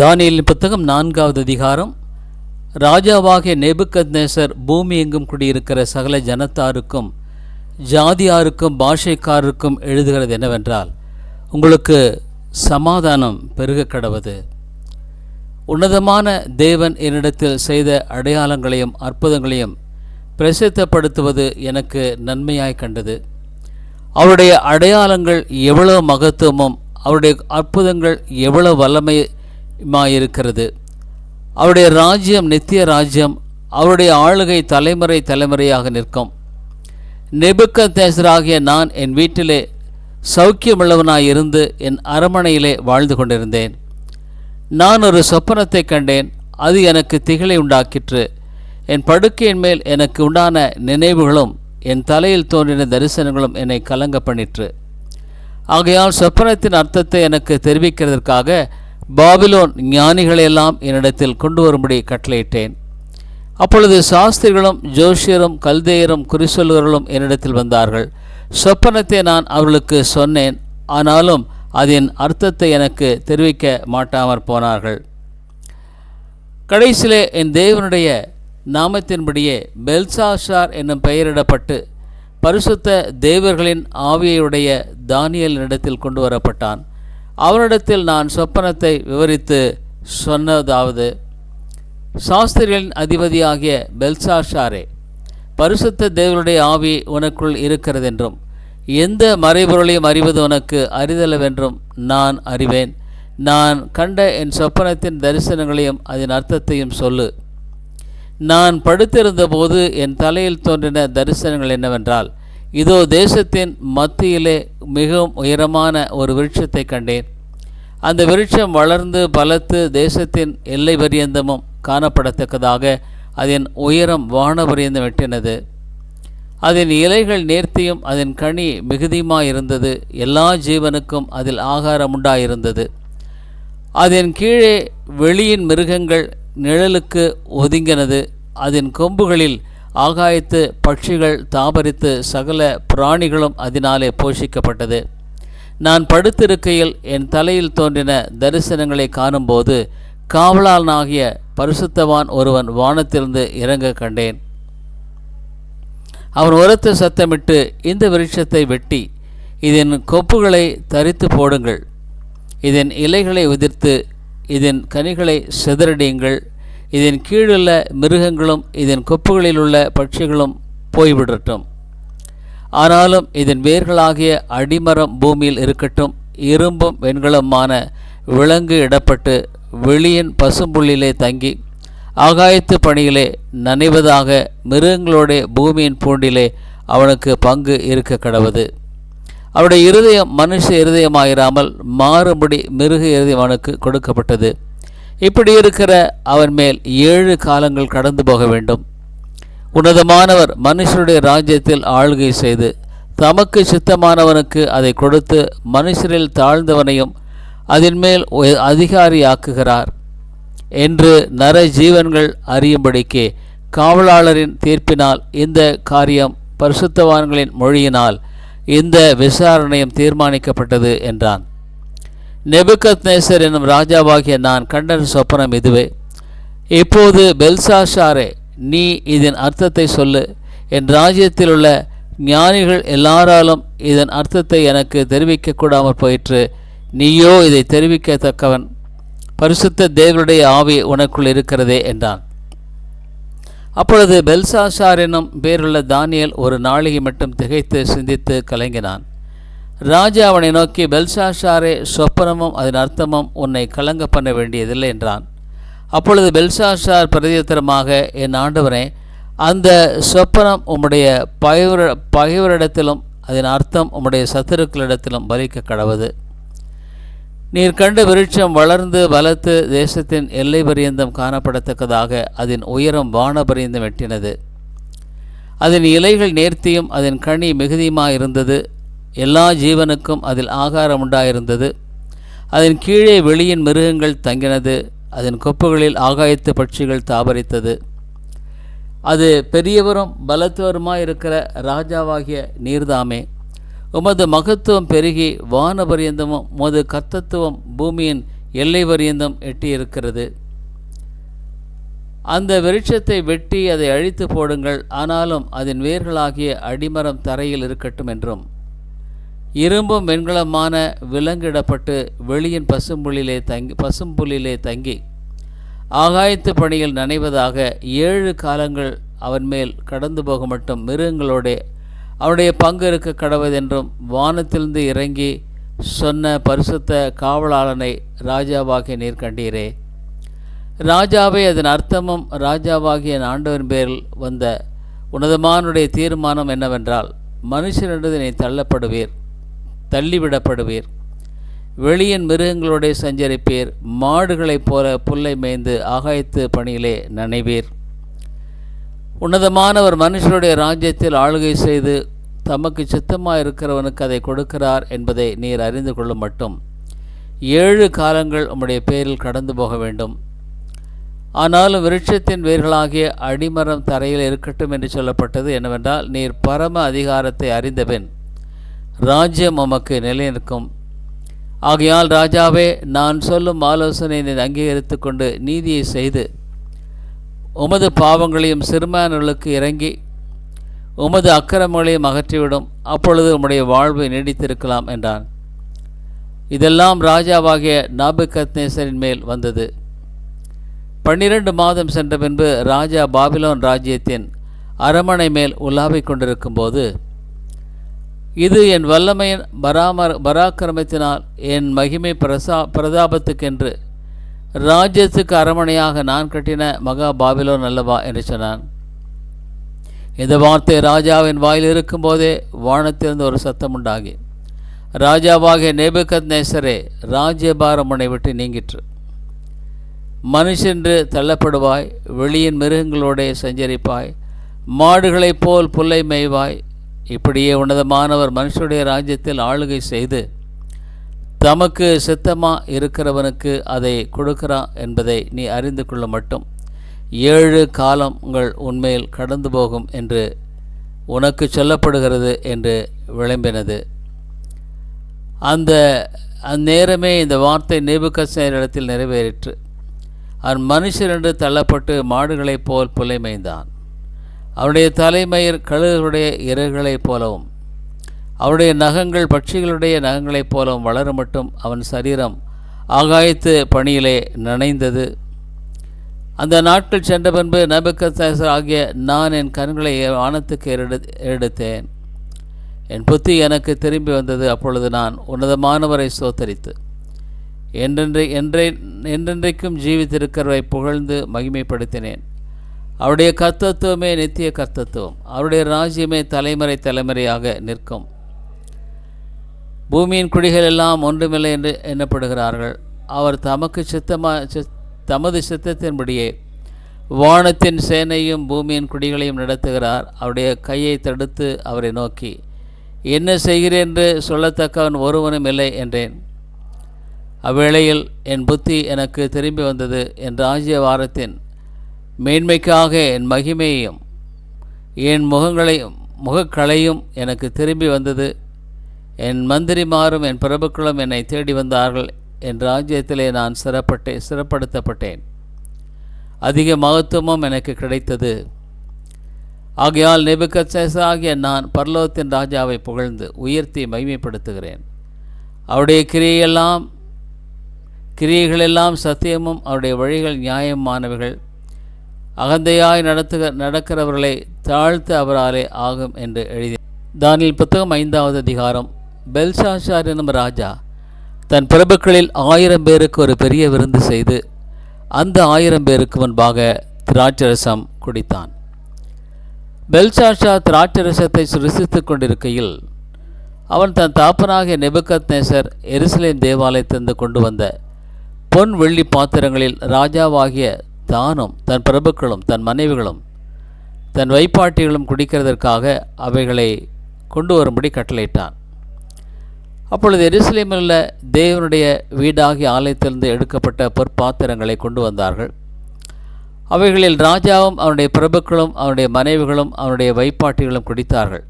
தானியலின் புத்தகம் நான்காவது அதிகாரம். ராஜாவாகிய நேபுக்கத்நேசர் பூமி எங்கும் குடியிருக்கிற சகல ஜனத்தாருக்கும் ஜாதியாருக்கும் பாஷைக்காரருக்கும் எழுதுகிறது என்னவென்றால் உங்களுக்கு சமாதானம் பெருக கடவுது. உன்னதமான தேவன் என்னிடத்தில் செய்த அடையாளங்களையும் அற்புதங்களையும் பிரசித்தப்படுத்துவது எனக்கு நன்மையாய் கண்டது. அவருடைய அடையாளங்கள் எவ்வளவு மகத்துவமும் அவருடைய அற்புதங்கள் எவ்வளவு இருக்கிறது அவருடைய ராஜ்யம் நித்திய ராஜ்யம் அவருடைய ஆளுகை தலைமுறை தலைமுறையாக நிற்கும். நெபுக்கத்தேசராகிய நான் என் வீட்டிலே சௌக்கியமுள்ளவனாய் இருந்து என் அரமனையிலே வாழ்ந்து கொண்டிருந்தேன். நான் ஒரு சொப்பனத்தை கண்டேன் அது எனக்கு திகிலை உண்டாக்கிற்று. என் படுக்கையின் மேல் எனக்கு உண்டான நினைவுகளும் என் தலையில் தோன்றின தரிசனங்களும் என்னை கலங்க பண்ணிற்று. ஆகையால் சொப்பனத்தின் அர்த்தத்தை எனக்கு தெரிவிக்கிறதற்காக பாபிலோன் ஞானிகளையெல்லாம் என்னிடத்தில் கொண்டு வரும்படி கட்டளையிட்டேன். அப்பொழுது சாஸ்திரிகளும் ஜோஷியரும் கல்தேயரும் குறிசொல்வர்களும் என்னிடத்தில் வந்தார்கள். சொப்பனத்தை நான் அவர்களுக்கு சொன்னேன். ஆனாலும் அதன் அர்த்தத்தை எனக்கு தெரிவிக்க மாட்டாமற் போனார்கள். கடைசியிலே என் தேவனுடைய நாமத்தின்படியே பெல்சாஷார் என்னும் பெயரிடப்பட்டு பரிசுத்த தேவர்களின் ஆவியுடைய தானியலினிடத்தில் கொண்டு வரப்பட்டான் அவரிடத்தில் நான் சொப்பனத்தை விவரித்து சொன்னதாவது சாஸ்திரிகளின் அதிபதியாகிய பெல்சாஷாரே பரிசுத்த தேவனுடைய ஆவி உனக்குள் இருக்கிறதென்றும் எந்த மறைபொருளையும் அறிவது உனக்கு அறிதலவென்றும் நான் அறிவேன். நான் கண்ட என் சொப்பனத்தின் தரிசனங்களையும் அதன் அர்த்தத்தையும் சொல்லு. நான் படுத்திருந்தபோது என் தலையில் தோன்றின தரிசனங்கள் என்னவென்றால் இதோ தேசத்தின் மத்தியிலே மிகவும் உயரமான ஒரு விருட்சத்தை கண்டேன். அந்த விருட்சம் வளர்ந்து பலத்து தேசத்தின் எல்லை பரியந்தமும் காணப்படத்தக்கதாக அதன் உயரம் வானபரியந்தம் வெட்டினது அதன் இலைகள் நேர்த்தியும் அதன் கனி மிகுதியுமாயிருந்தது. எல்லா ஜீவனுக்கும் அதில் ஆகாரம் உண்டாயிருந்தது அதன் கீழே வெளியின் மிருகங்கள் நிழலுக்கு ஒதுங்கினது. அதன் கொம்புகளில் ஆகாயத்து பட்சிகள் தாபரித்து சகல பிராணிகளும் அதனாலே போஷிக்கப்பட்டது. நான் படுத்திருக்கையில் என் தலையில் தோன்றின தரிசனங்களை காணும்போது காவலாளனாகிய பரிசுத்தவான் ஒருவன் வானத்திலிருந்து இறங்க கண்டேன். அவன் உரத்த சத்தமிட்டு இந்த விருட்சத்தை வெட்டி இதன் கொப்புகளை தரித்து போடுங்கள். இதன் இலைகளை உதிர்த்து இதன் கனிகளை சிதறடியுங்கள். இதன் கீழுள்ள மிருகங்களும் இதன் கொப்புகளில் உள்ள பட்சிகளும் போய்விடட்டும். ஆனாலும் இதன் வேர்களாகிய அடிமரம் பூமியில் இருக்கட்டும் இரும்பும் வெண்கலமான விலங்கு இடப்பட்டு வெளியின் பசும்புள்ளிலே தங்கி ஆகாயத்து பணியிலே நனைவதாக மிருகங்களோட பூமியின் பூண்டிலே அவனுக்கு பங்கு இருக்க கடவுது. அவருடைய இருதயம் மனுஷ இருதயமாயிராமல் மாறுபடி மிருக இருதயம் அவனுக்கு கொடுக்கப்பட்டது. இப்படி இருக்கிற அவன் மேல் ஏழு காலங்கள் கடந்து போக வேண்டும். உன்னதமானவர் மனுஷருடைய ராஜ்யத்தில் ஆளுகை செய்து தமக்கு சித்தமானவனுக்கு அதை கொடுத்து மனுஷரில் தாழ்ந்தவனையும் அதன் மேல் அதிகாரியாக்குகிறார். என்று நர ஜீவன்கள் அறியும்படிக்கே காவலாளரின் தீர்ப்பினால் இந்த காரியம் பரிசுத்தவான்களின் மொழியினால் இந்த விசாரணையும் தீர்மானிக்கப்பட்டது என்றான். நெபுகத்னேசர் நேசர் என்னும் ராஜாவாகிய நான் கண்ட சொப்பனம் இதுவே. இப்போது பெல்சாஷாரே நீ இதன் அர்த்தத்தை சொல்லு. என் ராஜ்யத்தில் உள்ள ஞானிகள் எல்லாராலும் இதன் அர்த்தத்தை எனக்கு தெரிவிக்க கூடாமல் போயிற்று. நீயோ இதை தெரிவிக்கத்தக்கவன். பரிசுத்த தேவனுடைய ஆவி உனக்குள் இருக்கிறதே என்றான். அப்பொழுது பெல்சாஷார் என்னும் பேருள்ள தானியல் ஒரு நாளிகை மட்டும் திகைத்து சிந்தித்து கலங்கினான். ராஜா அவனை நோக்கி பெல்சாஷாரே சொப்பனமும் அதன் அர்த்தமும் உன்னை கலங்க பண்ண வேண்டியதில்லை என்றான். அப்பொழுது பெல்சாஷார் பிரதித்திரமாக என் ஆண்டவனே அந்த சொப்பனம் உம்முடைய பகைவர பகைவரிடத்திலும் அதன் அர்த்தம் உம்முடைய சத்துருக்களிடத்திலும் பலிக்க கடவுது. நீர் கண்ட விருட்சம் வளர்ந்து வளர்த்து தேசத்தின் எல்லை பரியந்தம் காணப்படத்தக்கதாக அதன் உயரம் வான பரியந்தம் வெட்டினது அதன் இலைகள் நேர்த்தியும் அதன் கனி மிகுதியுமாக இருந்தது எல்லா ஜீவனுக்கும் அதில் ஆகாரம் உண்டாயிருந்தது. அதன் கீழே வெளியின் மிருகங்கள் தங்கினது. அதன் கொப்புகளில் ஆகாயத்து பட்சிகள் தாபரித்தது. அது பெரியவரும் பலத்தவருமாய் இருக்கிற ராஜாவாகிய நீர்தாமே. உமது மகத்துவம் பெருகி வான பரியந்தமும் உமது கர்த்தத்துவம் பூமியின் எல்லை பரியந்தம் எட்டியிருக்கிறது. அந்த விருட்சத்தை வெட்டி அதை அழித்து போடுங்கள். ஆனாலும் அதன் வேர்களாகிய அடிமரம் தரையில் இருக்கட்டும் என்றும். இரும்பும் வெண்கலமான விலங்கிடப்பட்டு வெளியின் பசும்புலிலே தங்கி பசும்புலிலே தங்கி ஆகாயத்து பணியில் நனைவதாக ஏழு காலங்கள் அவன் மேல் கடந்து போக மட்டும் மிருகங்களோடே அவனுடைய பங்கு இருக்க கடவதென்றும் வானத்திலிருந்து இறங்கி சொன்ன பரிசுத்த காவலாளனை ராஜாவாகிய நீர் கண்டீரே. ராஜாவை அதன் அர்த்தமும் ராஜாவாகிய ஆண்டவன் பேரில் வந்த உனதுமானுடைய தீர்மானம் என்னவென்றால் மனுஷனிடது நீ தள்ளப்படுவீர். தள்ளிவிடப்படுவீர். வெளியின் மிருகங்களோடே சஞ்சரிப்பீர். மாடுகளைப் போல புல்லை மேய்ந்து ஆகாயத்து பணியிலே நனைவீர். உன்னதமானவர் மனுஷருடைய ராஜ்யத்தில் ஆளுகை செய்து தமக்கு சித்தமாக இருக்கிறவனுக்கு அதை கொடுக்கிறார் என்பதை நீர் அறிந்து கொள்ளும் மட்டும். ஏழு காலங்கள் உம்முடைய பேரில் கடந்து போக வேண்டும். ஆனாலும் விருட்சத்தின் வேர்களாகிய அடிமரம் தரையில் இருக்கட்டும் என்று சொல்லப்பட்டது என்னவென்றால் நீர் பரம அதிகாரத்தை அறிந்தபின் ராஜ்யம் உமக்கு நிலைநிற்கும். ஆகையால் ராஜாவே நான் சொல்லும் ஆலோசனை நீர் அங்கீகரித்து கொண்டு நீதியை செய்து உமது பாவங்களையும் சிறுமானர்களுக்கு இறங்கி உமது அக்கிரமங்களையும் அகற்றிவிடும். அப்பொழுது உம்முடைய வாழ்வு நீடித்திருக்கலாம் என்றான். இதெல்லாம் ராஜாவாகிய நாபுகத்னேசரின் மேல் வந்தது. பன்னிரண்டு மாதம் சென்ற பின்பு ராஜா பாபிலோன் ராஜ்யத்தின் அரமனை மேல் உலாவிக் கொண்டிருக்கும்போது இது என் வல்லமையின் பராமர பராக்கிரமத்தினால் என் மகிமை பிரசா பிரதாபத்துக்கென்று. ராஜ்யத்துக்கு அரமனையாக நான் கட்டின மகா பாபிலோன் அல்லவா? என்று சொன்னான். இந்த வார்த்தை ராஜாவின் வாயில் இருக்கும்போதே வானத்திலிருந்து ஒரு சத்தம் உண்டாகி. ராஜாவாகிய நேபுகத் நேசரே ராஜ்யபாரம் உன்னை விட்டு நீங்கிற்று. மனுஷென்று தள்ளப்படுவாய் வெளியின் மிருகங்களோடே சஞ்சரிப்பாய் மாடுகளைப் போல் புல்லை மேய்வாய் இப்படியே உன்னதமானவர் மனுஷருடைய ராஜ்யத்தில் ஆளுகை செய்து தமக்கு சித்தமாக இருக்கிறவனுக்கு அதை கொடுக்கிறான் என்பதை நீ அறிந்து கொள்ள மட்டும். ஏழு காலங்கள் உண்மையில் கடந்து போகும் என்று உனக்கு சொல்லப்படுகிறது என்று விளம்பினது. அந்த அந்நேரமே இந்த வார்த்தை நேபுக்கசேரிடத்தில் நிறைவேறிற்று. அவன் மனுஷர் என்று தள்ளப்பட்டு மாடுகளைப் போல் புலைமைந்தான் அவருடைய தலைமயிர் கழுகுடைய இறகுகளைப் போலவும் அவருடைய நகங்கள் பட்சிகளுடைய நகங்களைப் போலவும் வளர மட்டும் அவன் சரீரம் ஆகாயத்து பணியிலே நனைந்தது. அந்த நாட்கள் சென்ற பின்பு நபக்கத்தேசர் ஆகிய நான் என் கண்களை வானத்துக்கு ஏறெடு எடுத்தேன். என் புத்தி எனக்கு திரும்பி வந்தது. அப்பொழுது நான் உன்னதமானவரை சோத்தரித்து என்றென்றை என்றை என்றென்றைக்கும் ஜீவித்திருக்கிறவரை புகழ்ந்து மகிமைப்படுத்தினேன். அவருடைய கர்த்தத்துவமே நித்திய கர்த்தத்துவம். அவருடைய ராஜ்யமே தலைமுறை தலைமுறையாக நிற்கும். பூமியின் குடிகள் எல்லாம் ஒன்றுமில்லை என்று எண்ணப்படுகிறார்கள். அவர் தமக்கு சித்தமா சித்- தமது சித்தத்தின்படியே வானத்தின் சேனையும் பூமியின் குடிகளையும் நடத்துகிறார். அவருடைய கையை தடுத்து அவரை நோக்கி என்ன செய்கிறேன் என்று சொல்லத்தக்கவன் ஒருவனும் இல்லை என்றேன். அவ்வேளையில் என் புத்தி எனக்கு திரும்பி வந்தது. என் ராஜ்ய வாரத்தின் மேன்மைக்காக என் மகிமையையும் என் முகங்களையும் முகக்களையும் எனக்கு திரும்பி வந்தது. என் மந்திரிமாரும் என் பிரபுக்களும் என்னை தேடி வந்தார்கள். என் ராஜ்யத்திலே நான் சிறப்பட்டே சிறப்படுத்தப்பட்டேன். அதிக மகத்துவமும் எனக்கு கிடைத்தது. ஆகையால் நெபுக்கத்சேசர் ஆகிய நான் பர்லோகத்தின் ராஜாவை புகழ்ந்து உயர்த்தி மகிமைப்படுத்துகிறேன். அவருடைய கிரியையெல்லாம் கிரியைகளெல்லாம் சத்தியமும் அவருடைய வழிகள் நியாயமானவைகள். அகந்தையாய் நடத்துக நடக்கிறவர்களை தாழ்த்த அவராலே ஆகும் என்று எழுதி. தானில் புத்தகம் ஐந்தாவது அதிகாரம். பெல்ஷாஷார் எனும் ராஜா தன் பிரபுக்களில் ஆயிரம் பேருக்கு ஒரு பெரிய விருந்து செய்து அந்த ஆயிரம் பேருக்கு முன்பாக திராட்சரசம் குடித்தான். பெல்ஷாஷா திராட்சரசத்தை ருசித்துக் கொண்டிருக்கையில் அவன் தன் தாப்பனாகிய நெபுக்கத் நேசர் எருசலேம் தேவாலயத்திலிருந்து கொண்டு வந்த பொன் வெள்ளி பாத்திரங்களில் ராஜாவாகிய தானும் தன் பிரபுக்களும் தன் மனைவிகளும் தன் வைப்பாட்டிகளும் குடிக்கிறதற்காக அவைகளை கொண்டு வரும்படி கட்டளையிட்டான். அப்பொழுது எருசலேமில் உள்ள தேவனுடைய வீடாகிய ஆலயத்திலிருந்து எடுக்கப்பட்ட பொற்பாத்திரங்களை கொண்டு வந்தார்கள். அவைகளில் ராஜாவும் அவனுடைய பிரபுக்களும் அவனுடைய மனைவிகளும் அவனுடைய வைப்பாட்டிகளும் குடித்தார்கள்.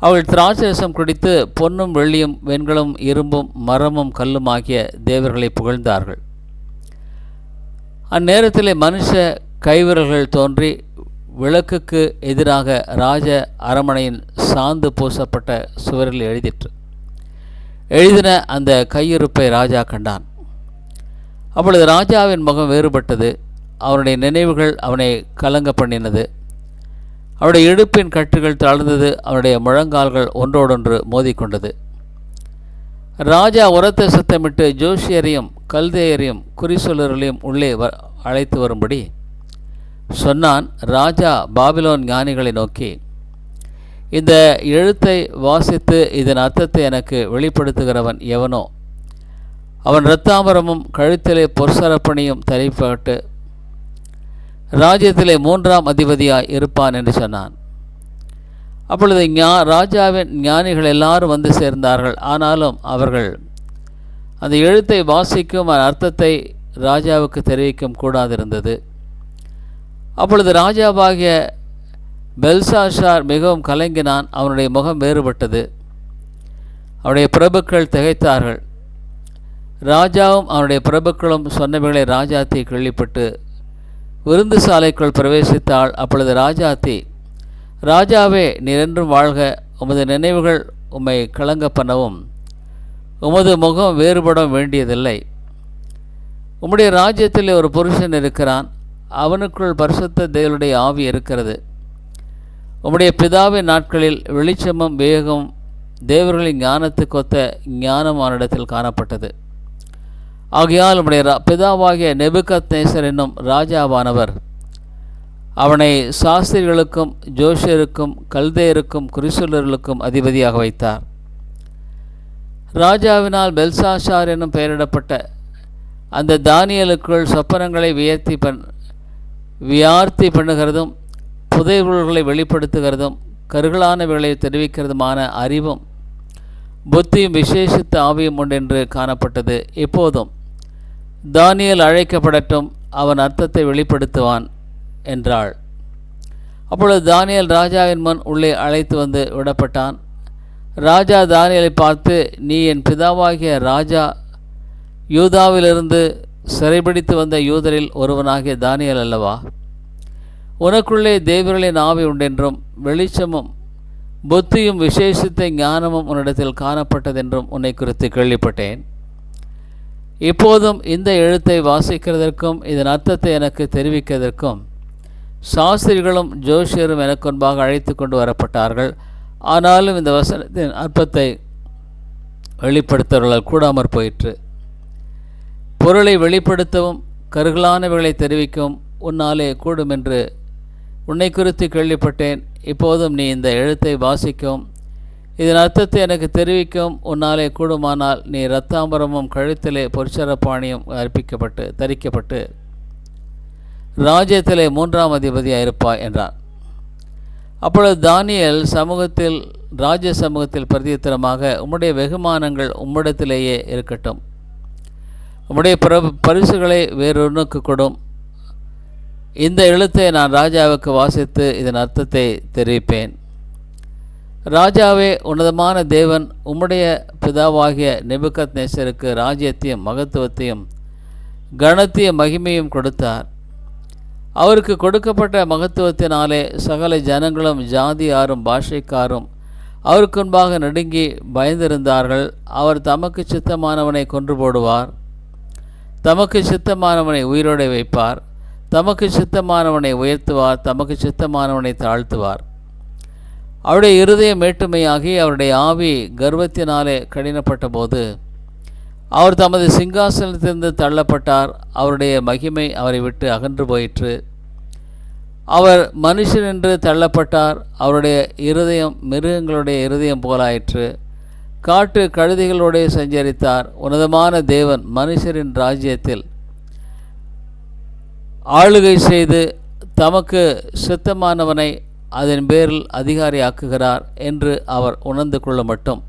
அவள் திராட்சரசம் குடித்து பொன்னும் வெள்ளியும் வெண்களும் இரும்பும் மரமும் கல்லும் ஆகிய தேவர்களை புகழ்ந்தார்கள். அந்நேரத்தில் மனுஷ கைவிரல்கள் தோன்றி விளக்குக்கு எதிராக ராஜ அரமனையின் சாந்து பூசப்பட்ட சுவரில் எழுதிற்று. எழுதின அந்த கையிருப்பை ராஜா கண்டான். அப்பொழுது ராஜாவின் முகம் வேறுபட்டது. அவனுடைய நினைவுகள் அவனை கலங்க பண்ணினது. அவருடைய இடுப்பின் கட்டுகள் தளர்ந்தது. அவனுடைய முழங்கால்கள் ஒன்றோடொன்று மோதிக்கொண்டது. ராஜா உரத்த சத்தமிட்டு ஜோஷியரையும் கல்தேயரையும் குறிசொல்லர்களையும் உள்ளே வ அழைத்து வரும்படி சொன்னான் ராஜா பாபிலோன் ஞானிகளை நோக்கி இந்த எழுத்தை வாசித்து இதன் அர்த்தத்தை எனக்கு வெளிப்படுத்துகிறவன் எவனோ? அவன் இரத்தாம்பரமும் கழுத்திலே பொற்சரப்பணியும் தரிப்பட்டு ராஜ்யத்திலே மூன்றாம் அதிபதியாய் இருப்பான் என்று சொன்னான். அப்பொழுது ஞா ராஜாவின் ஞானிகள் எல்லாரும் வந்து சேர்ந்தார்கள். ஆனாலும் அவர்கள் அந்த எழுத்தை வாசிக்கும் அந்த அர்த்தத்தை ராஜாவுக்கு தெரிவிக்கும் கூடாதிருந்தது. அப்பொழுது ராஜாவாகிய பெல்சாஷார் மிகவும் கலங்கினான். அவனுடைய முகம் வேறுபட்டது. அவனுடைய பிரபுக்கள் திகைத்தார்கள். ராஜாவும் அவனுடைய பிரபுக்களும் சொன்னவைகளை ராஜாத்தி கேள்விப்பட்டு விருந்து சாலைக்குள் பிரவேசித்தாள். அப்பொழுது ராஜாத்தி ராஜாவே நீரென்றும் வாழ்க உமது நினைவுகள் உம்மை கலங்க பண்ணவும். உமது முகம் வேறுபட வேண்டியதில்லை. உம்முடைய ராஜ்யத்தில் ஒரு புருஷன் இருக்கிறான். அவனுக்குள் பரிசுத்த தேவனுடைய ஆவி இருக்கிறது. உம்முடைய பிதாவின் நாட்களில் வெளிச்சமும் வேகம் தேவர்களின் ஞானத்துக்கொத்த ஞானம் அவனிடத்தில் காணப்பட்டது. ஆகையால் உம்முடைய ரா- பிதாவாகிய நெபுகத் நேசர் என்னும் ராஜாவானவர் அவனை சாஸ்திரிகளுக்கும் ஜோஷியருக்கும் கல்தேயருக்கும் குறிசுலர்களுக்கும் அதிபதியாக வைத்தார். ராஜாவினால் பெல்சாஷார் என்னும் பெயரிடப்பட்ட அந்த தானியலுக்குள் சொப்பனங்களை வியர்த்தி பண் வியார்த்தி பண்ணுகிறதும் புதைவுகளை வெளிப்படுத்துகிறதும் கருகலானவைகளை தெரிவிக்கிறதுமான அறிவும் புத்தியும் விசேஷித்த ஆவியும் உண்டென்று காணப்பட்டது. இப்போதும் தானியல் அழைக்கப்படட்டும் அவன் அர்த்தத்தை வெளிப்படுத்துவான். என்றாள். அப்பொழுது தானியல் ராஜாவின் முன் உள்ளே அழைத்து வந்து விடப்பட்டான். ராஜா தானியலை பார்த்து நீ என் பிதாவாகிய ராஜா யூதாவிலிருந்து சிறைபிடித்து வந்த யூதரில் ஒருவனாகிய தானியல் அல்லவா? உனக்குள்ளே தேவர்களின் ஆவி உண்டென்றும் வெளிச்சமும் புத்தியும் விசேஷித்த ஞானமும் உன்னிடத்தில் காணப்பட்டதென்றும் உன்னை குறித்து கேள்விப்பட்டேன். இப்போதும் இந்த எழுத்தை வாசிக்கிறதற்கும் இதன் அர்த்தத்தை எனக்கு தெரிவிக்கிறதற்கும் சாஸ்திரிகளும் ஜோஷியரும் எனக்கு முன்பாக அழைத்து கொண்டு வரப்பட்டார்கள். ஆனாலும் இந்த வசனத்தின் அற்பத்தை வெளிப்படுத்தவர்களால் கூடாமற் போயிற்று. பொருளை வெளிப்படுத்தவும் கருகலானவைகளை தெரிவிக்கவும் உன்னாலே கூடும் என்று உன்னை குறித்து கேள்விப்பட்டேன். இப்போதும் நீ இந்த எழுத்தை வாசிக்கவும் இதன் அர்த்தத்தை எனக்கு தெரிவிக்கும் உன்னாலே கூடுமானால் நீ இரத்தாம்பரமும் கழுத்திலே பொற்சரப்பாணியும் அர்ப்பிக்கப்பட்டு தரிக்கப்பட்டு ராஜ்யத்திலே மூன்றாம் அதிபதியாக இருப்பாய் என்றார். அப்பொழுது தானியல் சமூகத்தில் ராஜ்ய சமூகத்தில் பிரதித்திரமாக உம்முடைய வெகுமானங்கள் உம்மிடத்திலேயே இருக்கட்டும். உம்முடைய பிர பரிசுகளை வேறொன்றுக்கு கொடும். இந்த எழுத்தை நான் ராஜாவுக்கு வாசித்து இதன் அர்த்தத்தை தெரிவிப்பேன். ராஜாவே உன்னதமான தேவன் உம்முடைய பிதாவாகிய நெபுகத் நேசருக்கு ராஜ்யத்தையும் மகத்துவத்தையும் கணத்தையும் மகிமையும் கொடுத்தார். அவருக்கு கொடுக்கப்பட்ட மகத்துவத்தினாலே சகல ஜனங்களும் ஜாதியாரும் பாஷைக்காரும் அவருக்கு முன்பாக நடுங்கி பயந்திருந்தார்கள். அவர் தமக்கு சித்தமானவனை கொன்று போடுவார். தமக்கு சித்தமானவனை உயிரோடை வைப்பார். தமக்கு சித்தமானவனை உயர்த்துவார். தமக்கு சித்தமானவனை தாழ்த்துவார். அவருடைய இருதயம் மேட்டுமையாகி அவருடைய ஆவி கர்வத்தினாலே கடினப்பட்ட போது அவர் தமது சிங்காசனத்திலிருந்து தள்ளப்பட்டார். அவருடைய மகிமை அவரை விட்டு அகன்று போயிற்று. அவர் மனுஷன் என்று தள்ளப்பட்டார். அவருடைய இருதயம் மிருகங்களுடைய இருதயம் போலாயிற்று. காட்டு கழுதிகளோடே சஞ்சரித்தார். உன்னதமான தேவன் மனுஷரின் ராஜ்யத்தில் ஆளுகை செய்து தமக்கு சித்தமானவனை அதன் பேரில் அதிகாரியாக்குகிறார் என்று அவர் உணர்ந்து கொள்ள மட்டும்.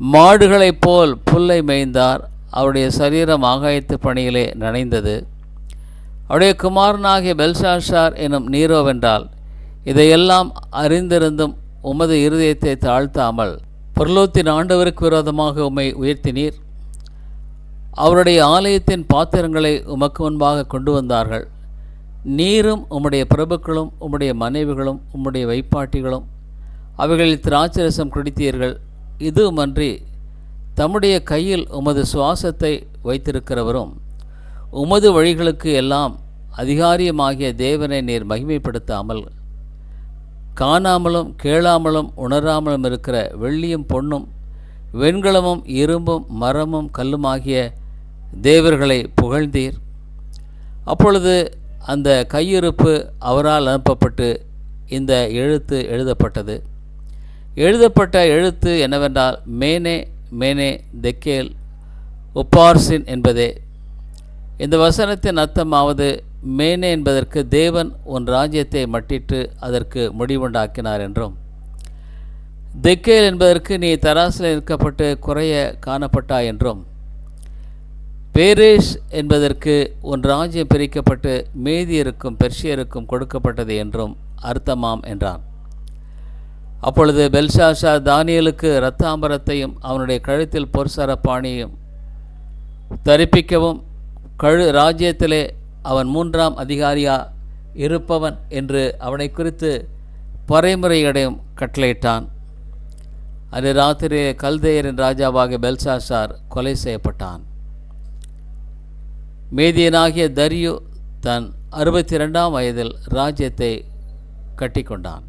மாடுகளைப் போல் புல்லை மேய்ந்தார். அவருடைய சரீரம் ஆகாயத்து பணியிலே நனைந்தது. அவருடைய குமாரனாகிய பெல்சாஷார் எனும் நீரோவென்றால் இதையெல்லாம் அறிந்திருந்தும் உமது இருதயத்தை தாழ்த்தாமல் பொருளோத்தின் ஆண்டவருக்கு விரோதமாக உம்மை உயர்த்தினீர். அவருடைய ஆலயத்தின் பாத்திரங்களை உமக்கு முன்பாக கொண்டு வந்தார்கள். நீரும் உம்முடைய பிரபுக்களும் உம்முடைய மனைவிகளும் உம்முடைய வைப்பாட்டிகளும் அவைகளில் திராட்சரசம் குடித்தீர்கள். இதுமன்றி தம்முடைய கையில் உமது சுவாசத்தை வைத்திருக்கிறவரும் உமது வழிகளுக்கு எல்லாம் அதிகாரியமாகிய தேவனை நீர் மகிமைப்படுத்தாமல் காணாமலும் கேளாமலும் உணராமலும் இருக்கிற வெள்ளியும் பொன்னும் வெண்கலமும் இரும்பும் மரமும் கல்லுமாகிய தேவர்களை புகழ்ந்தீர். அப்பொழுது அந்த கையிருப்பு அவரால் அனுப்பப்பட்டு இந்த எழுத்து எழுதப்பட்டது. எழுதப்பட்ட எழுத்து என்னவென்றால் மேனே மேனே தெக்கேல் ஒப்பார்சின் என்பதே. இந்த வசனத்தின் அர்த்தமாவது மேனே என்பதற்கு தேவன் உன் ராஜ்யத்தை மட்டிட்டு அதற்கு முடிவுண்டாக்கினார் என்றும். தெக்கேல் என்பதற்கு நீ தராசில் நிற்கப்பட்டு குறைய காணப்பட்டாய் என்றும். பேரேஷ் என்பதற்கு உன் ராஜ்யம் பிரிக்கப்பட்டு மேதியருக்கும் பெர்ஷியருக்கும் கொடுக்கப்பட்டது என்றும் அர்த்தமாம் என்றான். அப்பொழுது பெல்ஷாஷா தானியலுக்கு இரத்தாம்பரத்தையும் அவனுடைய கழுத்தில் பொற்சரப்பாணியும் தரிப்பிக்கவும் கழு ராஜ்யத்திலே அவன் மூன்றாம் அதிகாரியா இருப்பவன் என்று அவனை குறித்து பறைமுறையடையும் கட்டளையிட்டான். அது ராத்திரியே கல்தேயரின் ராஜாவாகிய பெல்சாசார் கொலை செய்யப்பட்டான். மேதியனாகிய தரியு தன் அறுபத்தி ரெண்டாம் வயதில் ராஜ்யத்தை கட்டிக்கொண்டான்.